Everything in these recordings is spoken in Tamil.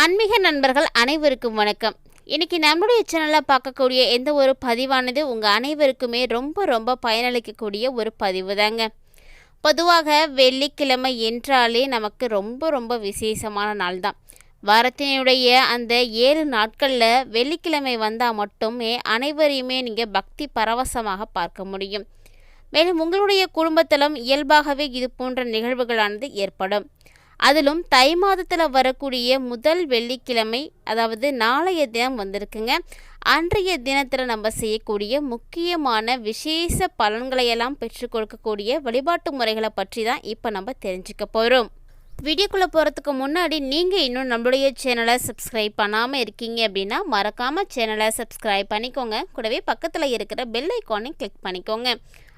ஆன்மீக நண்பர்கள் அனைவருக்கும் வணக்கம். இன்றைக்கி நம்மளுடைய சேனலில் பார்க்கக்கூடிய எந்த ஒரு பதிவானது உங்கள் அனைவருக்குமே ரொம்ப ரொம்ப பயனளிக்கக்கூடிய ஒரு பதிவு தாங்க. பொதுவாக வெள்ளிக்கிழமை என்றாலே நமக்கு ரொம்ப ரொம்ப விசேஷமான நாள் தான். வாரத்தினுடைய அந்த ஏழு நாட்களில் வெள்ளிக்கிழமை வந்தால் மட்டுமே அனைவரையுமே நீங்கள் பக்தி பரவசமாக பார்க்க முடியும். மேலும் உங்களுடைய குடும்பத்திலும் இயல்பாகவே இது போன்ற நிகழ்வுகளானது ஏற்படும். அதிலும் தை மாதத்தில் வரக்கூடிய முதல் வெள்ளிக்கிழமை அதாவது நாளைய தினம் வந்திருக்குங்க. அன்றைய தினத்தில் நம்ம செய்யக்கூடிய முக்கியமான விசேஷ பலன்களையெல்லாம் பெற்றுக் கொடுக்கக்கூடிய வழிபாட்டு முறைகளை பற்றி தான் இப்போ நம்ம தெரிஞ்சுக்க போகிறோம் வீடியோக்குள்ளே போகிறதுக்கு முன்னாடி நீங்கள் இன்னும் நம்மளுடைய சேனலை சப்ஸ்கிரைப் பண்ணாமல் இருக்கீங்க அப்படின்னா மறக்காமல் சேனலை சப்ஸ்கிரைப் பண்ணிக்கோங்க. கூடவே பக்கத்தில் இருக்கிற பெல் ஐக்கானையும் கிளிக் பண்ணிக்கோங்க.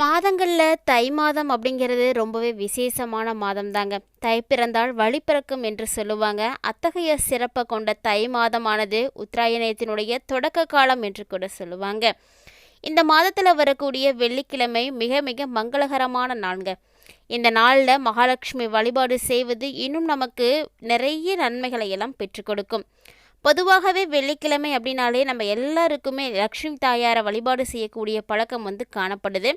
மாதங்களில் தை மாதம் அப்படிங்கிறது ரொம்பவே விசேஷமான மாதம் தாங்க தை பிறந்தால் வழி பிறக்கும் என்று சொல்லுவாங்க. அத்தகைய சிறப்பை கொண்ட தை மாதமானது உத்தராயணத்தினுடைய தொடக்க காலம் என்று கூட சொல்லுவாங்க. இந்த மாதத்தில் வரக்கூடிய வெள்ளிக்கிழமை மிக மிக மங்களகரமான நாள்ங்க. இந்த நாளில் மகாலட்சுமி வழிபாடு செய்வது இன்னும் நமக்கு நிறைய நன்மைகளை எல்லாம் பெற்றுக் கொடுக்கும். பொதுவாகவே வெள்ளிக்கிழமை அப்படின்னாலே நம்ம எல்லாருக்குமே லக்ஷ்மி தாயாரை வழிபாடு செய்யக்கூடிய பழக்கம் வந்து காணப்படுது.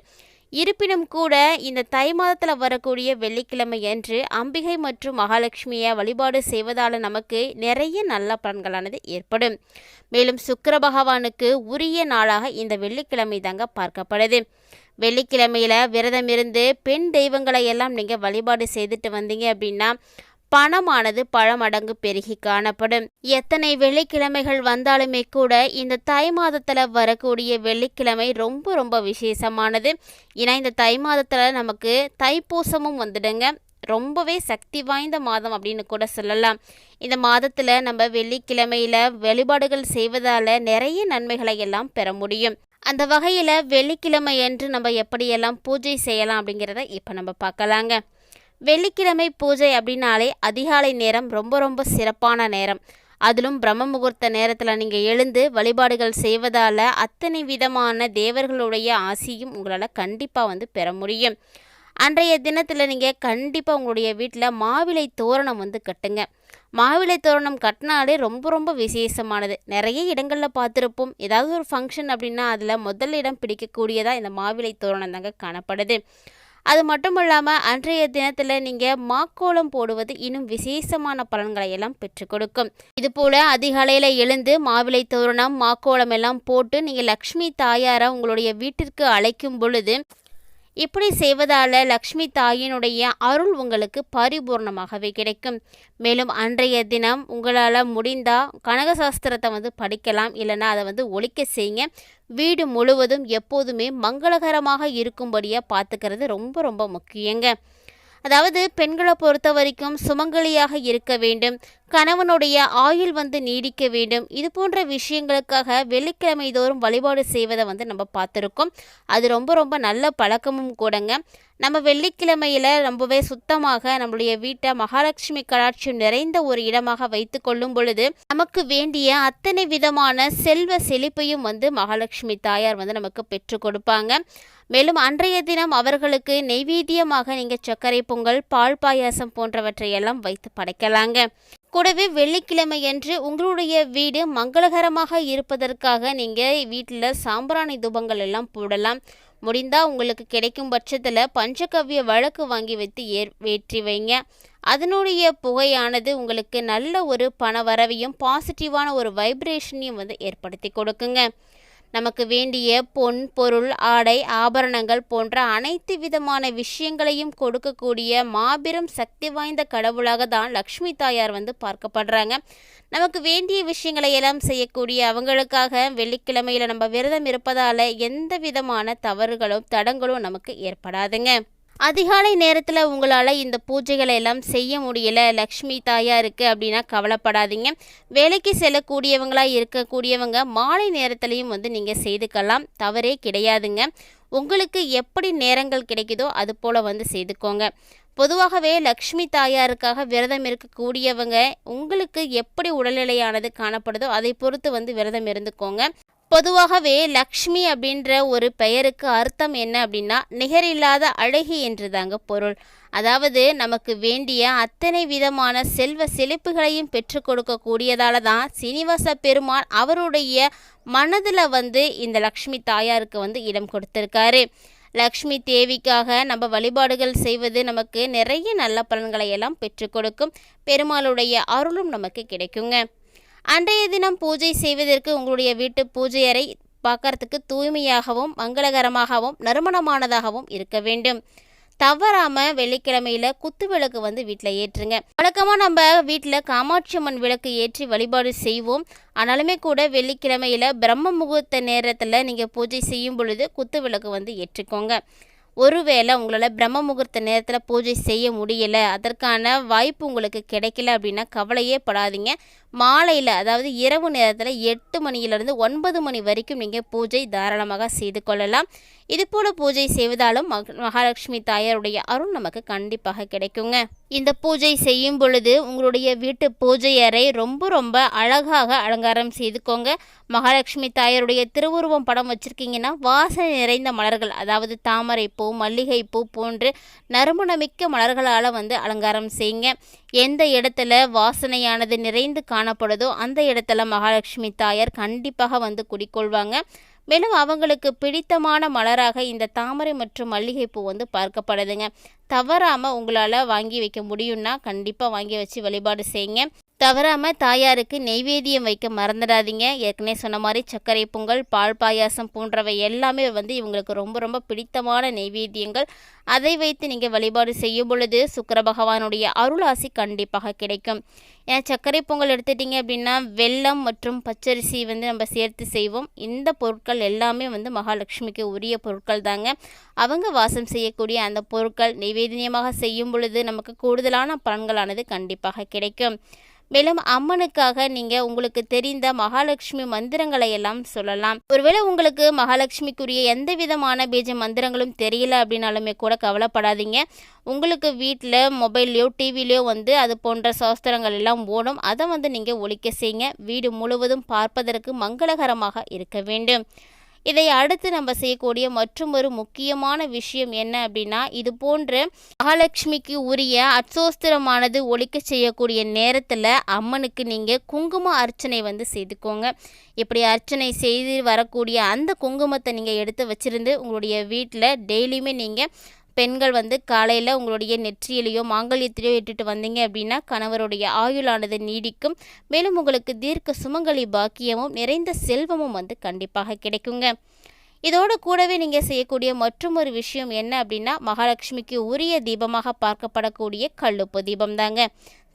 இருப்பினும் கூட இந்த தை மாதத்தில் வரக்கூடிய வெள்ளிக்கிழமை அன்று அம்பிகை மற்றும் மகாலட்சுமியை வழிபாடு செய்வதால் நமக்கு நிறைய நல்ல பலன்களானது ஏற்படும். மேலும் சுக்கர பகவானுக்கு உரிய நாளாக இந்த வெள்ளிக்கிழமை தாங்க பார்க்கப்படுது. வெள்ளிக்கிழமையில் விரதம் இருந்து பெண் தெய்வங்களை எல்லாம் நீங்கள் வழிபாடு செய்துட்டு வந்தீங்க அப்படின்னா பணமானது பல மடங்கு பெருகி காணப்படும். எத்தனை வெள்ளிக்கிழமைகள் வந்தாலுமே கூட இந்த தை மாதத்தில் வரக்கூடிய வெள்ளிக்கிழமை ரொம்ப ரொம்ப விசேஷமானது. ஏன்னா இந்த தை மாதத்தில் நமக்கு தைப்பூசமும் வந்துடுங்க. ரொம்பவே சக்தி வாய்ந்த மாதம் அப்படின்னு கூட சொல்லலாம். இந்த மாதத்தில் நம்ம வெள்ளிக்கிழமையில் வழிபாடுகள் செய்வதால் நிறைய நன்மைகளை எல்லாம் பெற முடியும். அந்த வகையில் வெள்ளிக்கிழமை என்று நம்ம எப்படியெல்லாம் பூஜை செய்யலாம் அப்படிங்கிறத இப்போ நம்ம பார்க்கலாங்க. வெள்ளிக்கிழமை பூஜை அப்படின்னாலே அதிகாலை நேரம் ரொம்ப ரொம்ப சிறப்பான நேரம். அதிலும் பிரம்ம முகூர்த்த நேரத்தில் நீங்கள் எழுந்து வழிபாடுகள் செய்வதால் அத்தனை விதமான தேவர்களுடைய ஆசியும் உங்களால் கண்டிப்பாக வந்து பெற முடியும். அன்றைய தினத்தில் நீங்கள் கண்டிப்பாக உங்களுடைய வீட்டில் மாவிலை தோரணம் வந்து கட்டுங்க. மாவிலை தோரணம் கட்டினாலே ரொம்ப ரொம்ப விசேஷமானது. நிறைய இடங்களில் பார்த்துருப்போம். ஏதாவது ஒரு ஃபங்க்ஷன் அப்படின்னா அதில் முதல் இடம் பிடிக்கக்கூடியதாக இந்த மாவிலை தோரணம் தாங்க காணப்படுது. அது மட்டும் இல்லாமல் அன்றைய தினத்தில் நீங்கள் மாக்கோலம் போடுவது இன்னும் விசேஷமான பலன்களை எல்லாம் பெற்றுக் கொடுக்கும். இதுபோல் அதிகாலையில் எழுந்து மாவிளை தோரணம் மாக்கோலம் எல்லாம் போட்டு நீங்கள் லக்ஷ்மி தாயாரை உங்களுடைய வீட்டிற்கு அழைக்கும் பொழுது இப்படி செய்வதால் லக்ஷ்மி தாயினுடைய அருள் உங்களுக்கு பரிபூர்ணமாகவே கிடைக்கும். மேலும் அன்றைய தினம் உங்களால் முடிந்தால் கனகசாஸ்திரத்தை வந்து படிக்கலாம் இல்லைன்னா அதை வந்து ஒழிக்க செய்யுங்க. வீடு முழுவதும் எப்போதுமே மங்களகரமாக இருக்கும்படியாக பார்த்துக்கிறது ரொம்ப ரொம்ப முக்கியங்க. அதாவது பெண்களை பொறுத்த வரைக்கும் சுமங்கலியாக இருக்க வேண்டும் கணவனுடைய ஆயுள் வந்து நீடிக்க வேண்டும். இது போன்ற விஷயங்களுக்காக வெள்ளிக்கிழமை தோறும் வழிபாடு செய்வதை வந்து நம்ம பார்த்துருக்கோம். அது ரொம்ப ரொம்ப நல்ல பழக்கமும் கூடங்க. நம்ம வெள்ளிக்கிழமையில் ரொம்பவே சுத்தமாக நம்மளுடைய வீட்டை மகாலட்சுமி கடாட்சியம் நிறைந்த ஒரு இடமாக வைத்து கொள்ளும் பொழுது நமக்கு வேண்டிய அத்தனை விதமான செல்வ செழிப்பையும் வந்து மகாலட்சுமி தாயார் வந்து நமக்கு பெற்று கொடுப்பாங்க. மேலும் அன்றைய தினம் அவர்களுக்கு நெய்வேத்தியமாக நீங்கள் சர்க்கரை பொங்கல் பால் பாயாசம் போன்றவற்றையெல்லாம் வைத்து படைக்கலாங்க. கூடவே வெள்ளிக்கிழமையன்று உங்களுடைய வீடு மங்களகரமாக இருப்பதற்காக நீங்கள் வீட்டில் சாம்பிராணி தூபங்கள் எல்லாம் போடலாம். முடிந்தால் உங்களுக்கு கிடைக்கும் பட்சத்தில் பஞ்சகவ்ய வழக்கு வாங்கி வைத்து ஏற் ஏற்றி வைங்க. அதனுடைய புகையானது உங்களுக்கு நல்ல ஒரு பண வரவையும் பாசிட்டிவான ஒரு வைப்ரேஷனையும் வந்து ஏற்படுத்தி கொடுக்குங்க. நமக்கு வேண்டிய பொன் பொருள் ஆடை ஆபரணங்கள் போன்ற அனைத்து விதமான விஷயங்களையும் கொடுக்கக்கூடிய மாபெரும் சக்தி வாய்ந்த கடவுளாக தான் லக்ஷ்மி தாயார் வந்து பார்க்கப்படுறாங்க. நமக்கு வேண்டிய விஷயங்களை எல்லாம் செய்யக்கூடிய அவங்களுக்காக வெள்ளிக்கிழமையில் நம்ம விரதம் இருப்பதால் எந்த விதமான தவறுகளும் தடங்களும் நமக்கு ஏற்படாதுங்க. அதிகாலை நேரத்தில் உங்களால் இந்த பூஜைகளை எல்லாம் செய்ய முடியல. லக்ஷ்மி தாயாக இருக்குது அப்படின்னா கவலைப்படாதீங்க. வேலைக்கு செல்லக்கூடியவங்களாக இருக்கக்கூடியவங்க மாலை நேரத்துலையும் வந்து நீங்கள் செய்துக்கலாம். தவறே கிடையாதுங்க. உங்களுக்கு எப்படி நேரங்கள் கிடைக்குதோ அது போல் வந்து செய்துக்கோங்க. பொதுவாகவே லக்ஷ்மி தாயாருக்காக விரதம் இருக்கக்கூடியவங்க உங்களுக்கு எப்படி உடல்நிலையானது காணப்படுதோ அதை பொறுத்து வந்து விரதம் இருந்துக்கோங்க. பொதுவாகவே லக்ஷ்மி அப்படின்ற ஒரு பெயருக்கு அர்த்தம் என்ன அப்படின்னா நிகரில்லாத அழகி என்று தாங்க பொருள். அதாவது நமக்கு வேண்டிய அத்தனை விதமான செல்வ செழிப்புகளையும் பெற்று கொடுக்கக்கூடியதால தான் சீனிவாச பெருமாள் அவருடைய மனதில் வந்து இந்த லக்ஷ்மி தாயாருக்கு வந்து இடம் கொடுத்துருக்காரு. லக்ஷ்மி தேவிக்காக நம்ம வழிபாடுகள் செய்வது நமக்கு நிறைய நல்ல பலன்களை எல்லாம் பெற்றுக் கொடுக்கும். பெருமாளுடைய அருளும் நமக்கு கிடைக்குங்க. அன்றைய தினம் பூஜை செய்வதற்கு உங்களுடைய வீட்டு பூஜை அறை பார்க்கறதுக்கு தூய்மையாகவும் மங்களகரமாகவும் நறுமணமானதாகவும் இருக்க வேண்டும். தவறாம வெள்ளிக்கிழமையில குத்து விளக்கு வந்து வீட்டில் ஏற்றுங்க. வழக்கமாக நம்ம வீட்டில் காமாட்சி அம்மன் விளக்கு ஏற்றி வழிபாடு செய்வோம். ஆனாலுமே கூட வெள்ளிக்கிழமையில பிரம்ம முகூர்த்த நேரத்தில் நீங்கள் பூஜை செய்யும் பொழுது குத்து விளக்கு வந்து ஏற்றுக்கோங்க. ஒருவேளை உங்களால் பிரம்ம முகூர்த்த நேரத்தில் பூஜை செய்ய முடியலை அதற்கான வாய்ப்பு உங்களுக்கு கிடைக்கல அப்படின்னா கவலையே படாதீங்க. மாலையில் அதாவது இரவு நேரத்தில் எட்டு மணியிலிருந்து ஒன்பது மணி வரைக்கும் நீங்கள் பூஜை தாராளமாக செய்து கொள்ளலாம். இதுபோல் பூஜை செய்வதாலும் மக மகாலட்சுமி தாயாருடைய அருள் நமக்கு கண்டிப்பாக கிடைக்குங்க. இந்த பூஜை செய்யும் பொழுது உங்களுடைய வீட்டு பூஜை அறை ரொம்ப ரொம்ப அழகாக அலங்காரம் செய்துக்கோங்க. மகாலட்சுமி தாயாருடைய திருவுருவம் படம் வச்சுருக்கீங்கன்னா வாசனை நிறைந்த மலர்கள் அதாவது தாமரை பூ போன்று நறுமணமிக்க மலர்களால் வந்து அலங்காரம் செய்யுங்க. எந்த இடத்துல வாசனையானது நிறைந்து காணப்படுதோ அந்த இடத்துல மகாலட்சுமி தாயார் கண்டிப்பாக வந்து குடிக்கொள்வாங்க. மேலும் அவங்களுக்கு பிடித்தமான மலராக இந்த தாமரை மற்றும் மல்லிகைப்பூ வந்து பார்க்கப்படுதுங்க. தவறாமல் உங்களால் வாங்கி வைக்க முடியும்னா கண்டிப்பாக வாங்கி வச்சு வழிபாடு செய்யுங்க. தவறாமல் தாயாருக்கு நெய்வேதியம் வைக்க மறந்துடாதீங்க. ஏற்கனவே சொன்ன மாதிரி சர்க்கரை பொங்கல் பால் பாயாசம் போன்றவை எல்லாமே வந்து இவங்களுக்கு ரொம்ப ரொம்ப பிடித்தமான நெய்வேத்தியங்கள். அதை வைத்து நீங்கள் வழிபாடு செய்யும் பொழுது சுக்கர பகவானுடைய அருளாசி கண்டிப்பாக கிடைக்கும். ஏன்னா சர்க்கரை பொங்கல் எடுத்துட்டிங்க அப்படின்னா வெல்லம் மற்றும் பச்சரிசி வந்து நம்ம சேர்த்து செய்வோம். இந்த பொருட்கள் எல்லாமே வந்து மகாலட்சுமிக்கு உரிய பொருட்கள் தாங்க. அவங்க வாசம் செய்யக்கூடிய அந்த பொருட்கள் நைவேத்தியமாக செய்யும் பொழுது நமக்கு கூடுதலான பலன்களானது கண்டிப்பாக கிடைக்கும். மேலும் அம்மனுக்காக நீங்கள் உங்களுக்கு தெரிந்த மகாலட்சுமி மந்திரங்களை எல்லாம் சொல்லலாம். ஒருவேளை உங்களுக்கு மகாலட்சுமிக்குரிய எந்த விதமான பீஜ மந்திரங்களும் தெரியல அப்படின்னாலுமே கூட கவலைப்படாதீங்க. உங்களுக்கு வீட்டில் மொபைல்லையோ டிவிலையோ வந்து அது போன்ற சாஸ்திரங்கள் எல்லாம் ஓடும். அதை வந்து நீங்கள் ஒழிக்க செய்யுங்க. வீடு முழுவதும் பார்ப்பதற்கு மங்களகரமாக இருக்க வேண்டும். இதை அடுத்து நம்ம செய்யக்கூடிய மற்றும் ஒரு முக்கியமான விஷயம் என்ன அப்படின்னா இது போன்ற மகாலட்சுமிக்கு உரிய அச்சோஸ்திரமானது ஒழிக்க செய்யக்கூடிய நேரத்தில் அம்மனுக்கு நீங்கள் குங்கும அர்ச்சனை வந்து செய்துக்கோங்க. இப்படி அர்ச்சனை செய்து வரக்கூடிய அந்த குங்குமத்தை நீங்கள் எடுத்து வச்சுருந்து உங்களுடைய வீட்டில் டெய்லியுமே நீங்கள் பெண்கள் வந்து காலையில் உங்களுடைய நெற்றியிலையோ மாங்கல்யத்திலையோ இட்டுட்டு வந்தீங்க அப்படின்னா கணவருடைய ஆயுளானது நீடிக்கும். மேலும் உங்களுக்கு தீர்க்க சுமங்கலி பாக்கியமும் நிறைந்த செல்வமும் வந்து கண்டிப்பாக கிடைக்குங்க. இதோடு கூடவே நீங்கள் செய்யக்கூடிய மற்றும் ஒரு விஷயம் என்ன அப்படின்னா மகாலட்சுமிக்கு உரிய தீபமாக பார்க்கப்படக்கூடிய கல்லுப்பு தீபம் தாங்க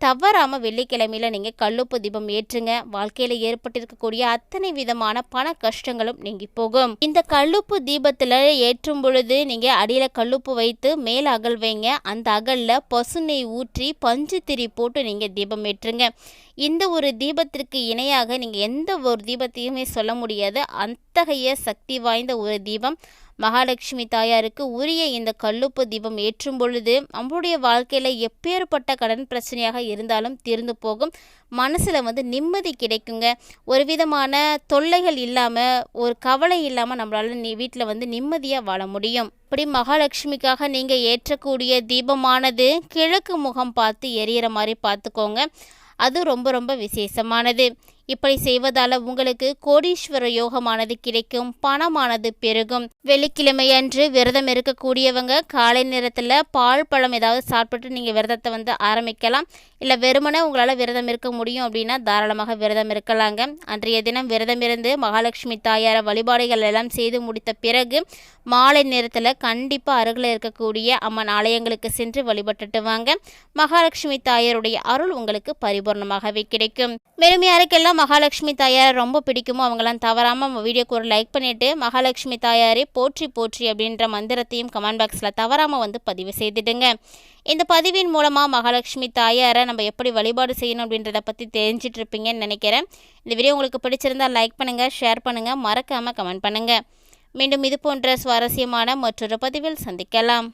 தவறாமல் வெள்ளிக்கிழமையில் நீங்கள் கல்லுப்பு தீபம் ஏற்றுங்க. வாழ்க்கையில் ஏற்பட்டிருக்கக்கூடிய அத்தனை விதமான பண கஷ்டங்களும் நீங்கி போகும். இந்த கல்லுப்பு தீபத்தில் ஏற்றும் பொழுது நீங்கள் அடியில் கல்லுப்பு வைத்து மேலே அகல் வைங்க. அந்த அகலில் பசுநெய் ஊற்றி பஞ்சு திரி போட்டு நீங்கள் தீபம் ஏற்றுங்க. இந்த ஒரு தீபத்திற்கு இணையாக நீங்கள் எந்த ஒரு தீபத்தையுமே சொல்ல முடியாது. அத்தகைய சக்தி வாய்ந்த ஒரு தீபம் மகாலட்சுமி தாயாருக்கு உரிய இந்த கல்லுப்பு தீபம் ஏற்றும் பொழுது நம்மளுடைய வாழ்க்கையில் எப்பேற்பட்ட கடன் பிரச்சனையாக இருந்தாலும் தீர்ந்து போகும். மனசில் வந்து நிம்மதி கிடைக்குங்க. ஒரு விதமான தொல்லைகள் இல்லாமல் ஒரு கவலை இல்லாமல் நம்மளால் நீ வீட்டில் வந்து நிம்மதியாக வாழ முடியும். இப்படி மகாலட்சுமிக்காக நீங்கள் ஏற்றக்கூடிய தீபமானது கிழக்கு முகம் பார்த்து எரியிற மாதிரி பார்த்துக்கோங்க. அது ரொம்ப ரொம்ப விசேஷமானது. இப்படி செய்வதால் உங்களுக்கு கோடீஸ்வர யோகமானது கிடைக்கும் பணமானது பெருகும். வெள்ளிக்கிழமை அன்று விரதம் இருக்கக்கூடியவங்க காலை நேரத்தில் பால் பழம் ஏதாவது சாப்பிட்டு நீங்கள் விரதத்தை வந்து ஆரம்பிக்கலாம். இல்லை வெறுமனே உங்களால் விரதம் இருக்க முடியும் அப்படின்னா தாராளமாக விரதம் இருக்கலாங்க. அன்றைய தினம் விரதம் இருந்து மகாலட்சுமி தாயார வழிபாடுகள் எல்லாம் செய்து முடித்த பிறகு மாலை நேரத்தில் கண்டிப்பாக அருகில் இருக்கக்கூடிய அம்மன் ஆலயங்களுக்கு சென்று வழிபட்டுட்டு வாங்க. மகாலட்சுமி தாயாருடைய அருள் உங்களுக்கு பரிபூர்ணமாகவே கிடைக்கும். மேலும் யாருக்கெல்லாம் யாரெல்லாம் மகாலட்சுமி தாயாரை ரொம்ப பிடிக்குமோ அவங்களாம் தவறாமல் நம்ம வீடியோக்கு ஒரு லைக் பண்ணிவிட்டு மகாலட்சுமி தாயாரே போற்றி போற்றி அப்படின்ற மந்திரத்தையும் கமெண்ட் பாக்ஸில் தவறாமல் வந்து பதிவு செய்துடுங்க. இந்த பதிவின் மூலமாக மகாலட்சுமி தாயாரை நம்ம எப்படி வழிபாடு செய்யணும் அப்படின்றத பற்றி தெரிஞ்சிட்டு இருப்பீங்கன்னு நினைக்கிறேன். இந்த வீடியோ உங்களுக்கு பிடிச்சிருந்தா லைக் பண்ணுங்கள் ஷேர் பண்ணுங்கள் மறக்காமல் கமெண்ட் பண்ணுங்கள் மீண்டும் இது போன்ற சுவாரஸ்யமான மற்றொரு பதிவில் சந்திக்கலாம்.